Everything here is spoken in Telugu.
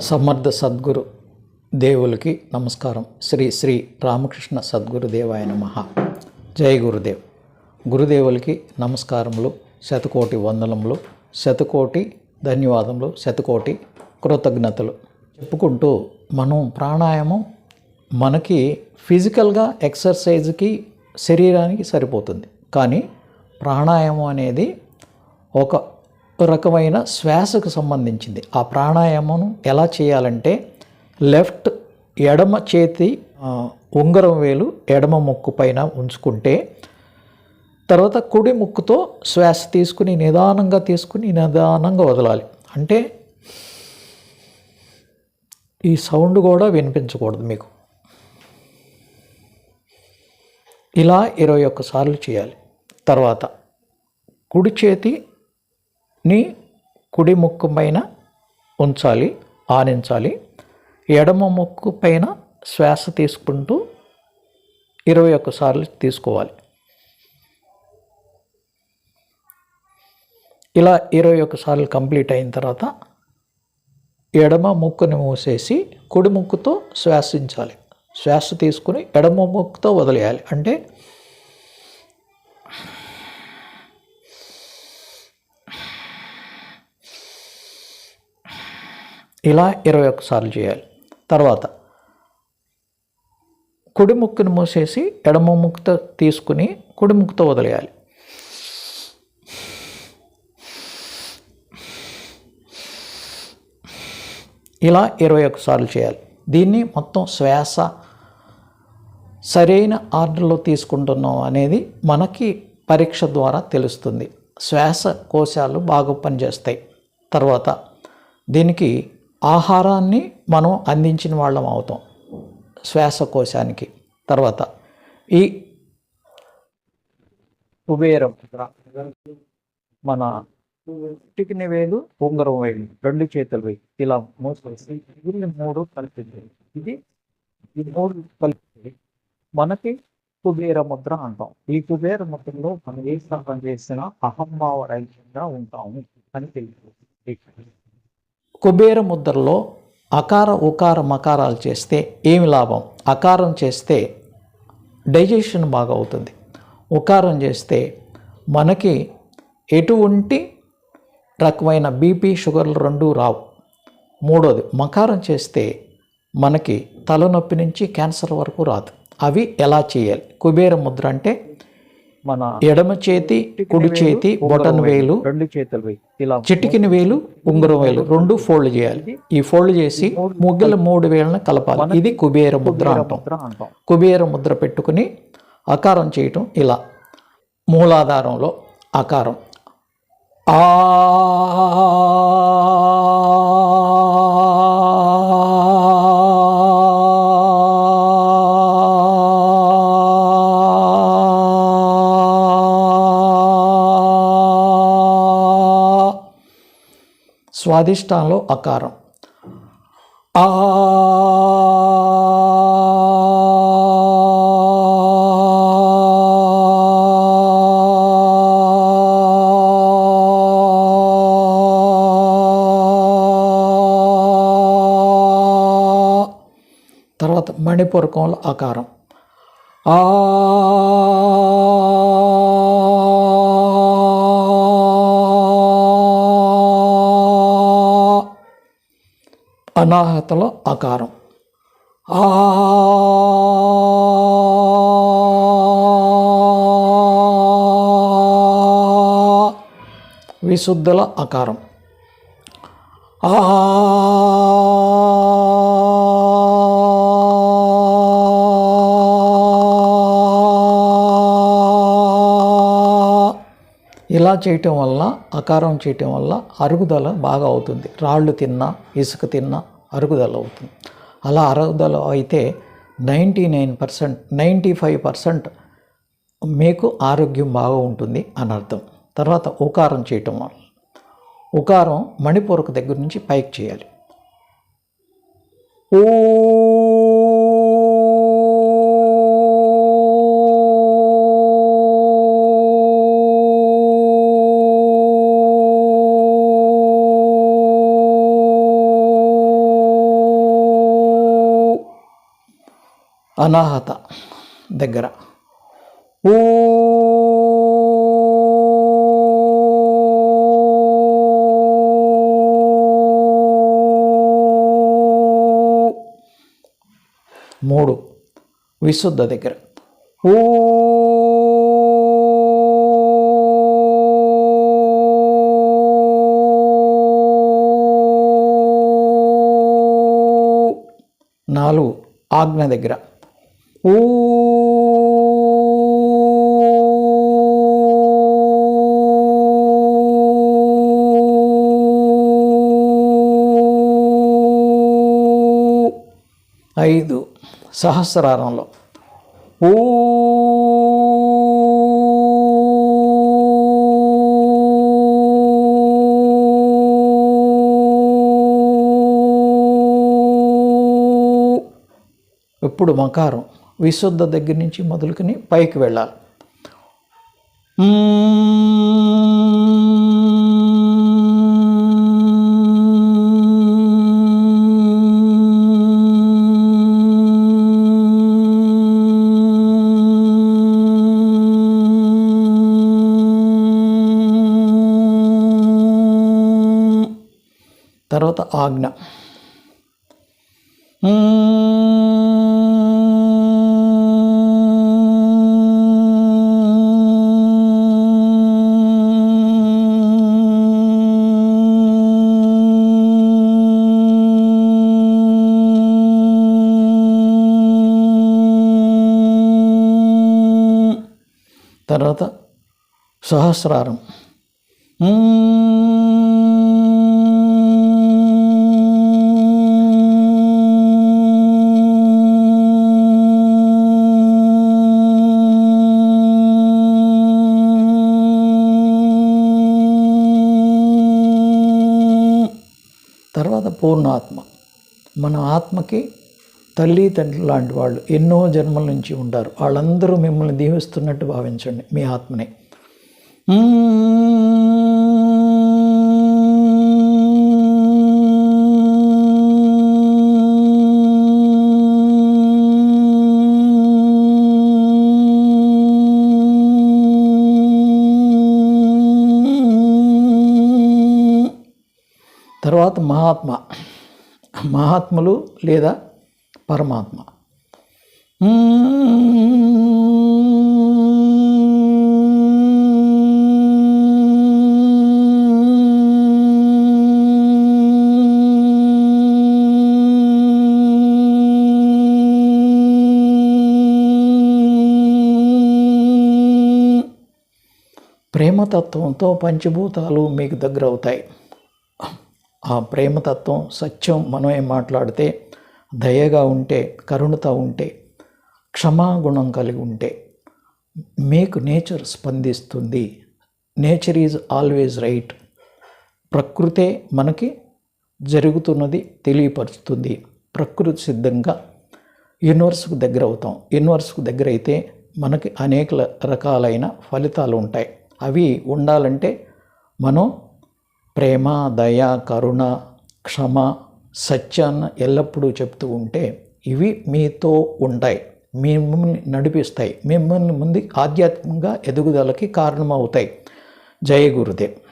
సమర్థ సద్గురు దేవులకి నమస్కారం. శ్రీ శ్రీ రామకృష్ణ సద్గురుదేవాయ నమ. జై గురుదేవ్. గురుదేవులకి నమస్కారములు శతకోటి వందనములు శతకోటి ధన్యవాదములు శతకోటి కృతజ్ఞతలు. చెప్పుకుంటూ మనం ప్రాణాయామం మనకి ఫిజికల్గా ఎక్సర్సైజ్కి శరీరానికి సరిపోతుంది. కానీ ప్రాణాయామం అనేది ఒక రకమైన శ్వాసకు సంబంధించింది. ఆ ప్రాణాయామం ఎలా చేయాలంటే లెఫ్ట్ ఎడమ చేతి ఉంగరం వేలు ఎడమ ముక్కు పైన ఉంచుకుంటే తర్వాత కుడి ముక్కుతో శ్వాస తీసుకుని నిదానంగా తీసుకుని నిదానంగా వదలాలి. అంటే ఈ సౌండ్ కూడా వినిపించకూడదు మీకు. ఇలా ఇరవై ఒక్కసార్లు చేయాలి. తర్వాత కుడి చేతి ని కుడి ముక్కు పైన ఉంచాలి ఆనించాలి. ఎడమ ముక్కు పైన శ్వాస తీసుకుంటూ ఇరవై ఒక్కసార్లు తీసుకోవాలి. ఇలా ఇరవై ఒక్కసార్లు కంప్లీట్ అయిన తర్వాత ఎడమ ముక్కుని మూసేసి కుడి ముక్కుతో శ్వాసించాలి. శ్వాస తీసుకుని ఎడమ ముక్కుతో వదిలేయాలి. అంటే ఇలా ఇరవై ఒక్కసార్లు చేయాలి. తర్వాత కుడి ముక్కును మూసేసి ఎడమ ముక్కుతో తీసుకుని కుడి ముక్కుతో వదిలేయాలి. ఇలా ఇరవై ఒకసార్లు చేయాలి. దీన్ని మొత్తం శ్వాస సరైన ఆర్డర్లో తీసుకుంటున్నాం అనేది మనకి పరీక్ష ద్వారా తెలుస్తుంది. శ్వాస కోశాలు బాగా పనిచేస్తాయి. తర్వాత దీనికి ఆహారాన్ని మనం అందించిన వాళ్ళం అవుతాం శ్వాసకోశానికి తర్వాత. ఈ కుబేరం మన చిటికిన వేలు ఉంగరం వేలు రెండు చేతులు వేలు ఇలా మూసేసి ఇది మూడు కలిపింది ఇది ఈ మూడు కలిపి మనకి కుబేర ముద్ర అంటాం. ఈ కుబేర ముద్రలో మనం ఏ స్థానం చేసినా అహంభావ రహితంగా ఉంటాము అని తెలుసు కుబేర ముద్రలో అకార ఉకార మకారాలు చేస్తే ఏమి లాభం? అకారం చేస్తే డైజెషన్ బాగా అవుతుంది ఉకారం చేస్తే మనకి ఎటువంటి రకమైన బీపీ షుగర్లు రెండు రావు. మూడోది మకారం చేస్తే మనకి తలనొప్పి నుంచి క్యాన్సర్ వరకు రాదు. అవి ఎలా చేయాలి? కుబేర ముద్ర అంటే మన ఎడమ చేతి కుడి చేతి బొటన్ వేలు రెండు చేతులు ఇలా చిటికిన వేలు ఉంగరం వేలు రెండు ఫోల్డ్ చేయాలి. ఈ ఫోల్డ్ చేసి ముగ్గుల మూడు వేలను కలపాలి. ఇది కుబేర ముద్ర అంటాం. ముద్ర అంటాం. కుబేర ముద్ర పెట్టుకుని ఆకారం చేయటం ఇలా. మూలాధారంలో ఆకారం. ఆ స్వాదిష్టాంలో అకారం. ఆ తర్వాత మణిపూరకంలో ఆకారం ఆ అనాహతలో ఆకారం. ఆ విశుద్ధుల ఆకారం. ఆ ఇలా చేయటం వల్ల ఆకారం చేయటం వల్ల అరుగుదల బాగా అవుతుంది. రాళ్ళు తిన్నా ఇసుక తిన్నా అరుగుదల అవుతుంది. అలా అరుగుదల అయితే ninety nine percent ninety five percent మీకు ఆరోగ్యం బాగా ఉంటుంది అని అర్థం. తర్వాత ఉకారం చేయటం వల్ల. ఉకారం మణిపూరక దగ్గర నుంచి పైకి చేయాలి. ఓ అనాహత దగ్గర. ఊ మూడు విశుద్ధ దగ్గర. ఊ నాలుగు ఆజ్ఞ దగ్గర. ఐదు సహస్రారంలో ఓ ఇప్పుడు మకారం విశుద్ధ దగ్గర నుంచి మొదలుకొని పైకి వెళ్ళాలి. తర్వాత ఆజ్ఞ. తర్వాత సహస్రారం. తర్వాత పూర్ణాత్మ. మన ఆత్మకి తల్లి తండ్రి లాంటి వాళ్ళు ఎన్నో జన్మల నుంచి ఉంటారు. వాళ్ళందరూ మిమ్మల్ని దీవిస్తున్నట్టు భావించండి మీ ఆత్మని. తర్వాత మహాత్మ. మహాత్ములు లేదా పరమాత్మ. ప్రేమతత్వంతో పంచభూతాలు మీకు దగ్గర అవుతాయి ఆ ప్రేమతత్వం సత్యం మనం ఏం మాట్లాడితే దయగా ఉంటే కరుణతో ఉంటే క్షమాగుణం కలిగి ఉంటే మీకు నేచర్ స్పందిస్తుంది. Nature is always right. ప్రకృతే మనకి జరుగుతున్నది తెలియపరుస్తుంది. ప్రకృతి సిద్ధంగా యూనివర్స్కు దగ్గర అవుతాం. యూనివర్స్కు దగ్గర అయితే మనకి అనేక రకాలైన ఫలితాలు ఉంటాయి. అవి ఉండాలంటే మనం ప్రేమ దయ కరుణ క్షమ సత్యాన్ని ఎల్లప్పుడూ చెప్తూ ఉంటే ఇవి మీతో ఉంటాయి. మిమ్మల్ని నడిపిస్తాయి. మిమ్మల్ని ముందు ఆధ్యాత్మికంగా ఎదుగుదలకి కారణమవుతాయి. జయ గురుదేవ్.